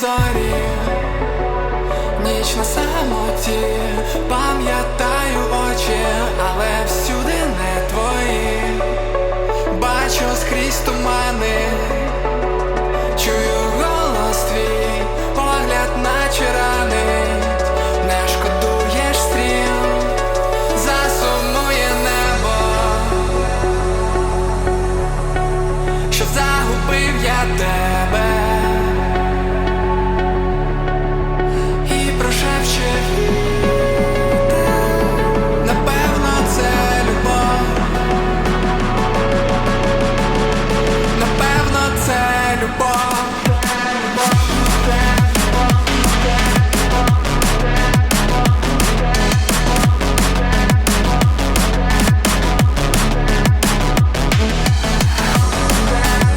зорі, ніч на самоті, пам'ятаю очі, але всюди не твої. Бачу скрізь тумани, чую голос твій, погляд наче ранить, не шкодуєш стріл, засумує небо, що загубив я те,